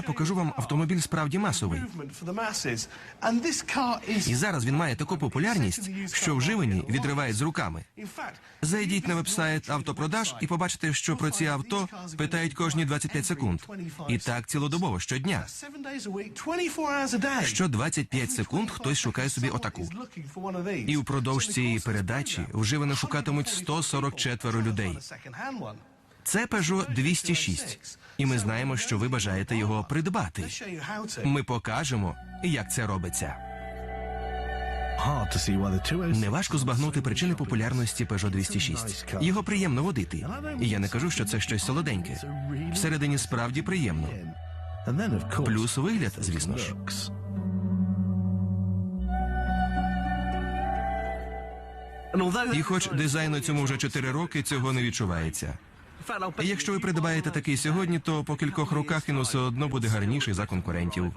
Я покажу вам автомобіль справді масовий. І зараз він має таку популярність, що вживані відривають з руками. Зайдіть на вебсайт автопродаж і побачите, що про ці авто питають кожні 25 секунд. І так цілодобово щодня. Що 25 секунд хтось шукає собі отаку. І впродовж цієї передачі вживано шукатимуть 144 людей. Це Peugeot 206. І ми знаємо, що ви бажаєте його придбати. Ми покажемо, як це робиться. Hard to see why the 206 Неважко збагнути причини популярності Peugeot 206. Його приємно водити. І я не кажу, що це щось солоденьке. Всередині справді приємно. Плюс вигляд, звісно ж. І хоч дизайну цьому вже 4 роки, цього не відчувається. Якщо ви придбаєте такий сьогодні, то по кількох роках він усе одно буде гарніший за конкурентів.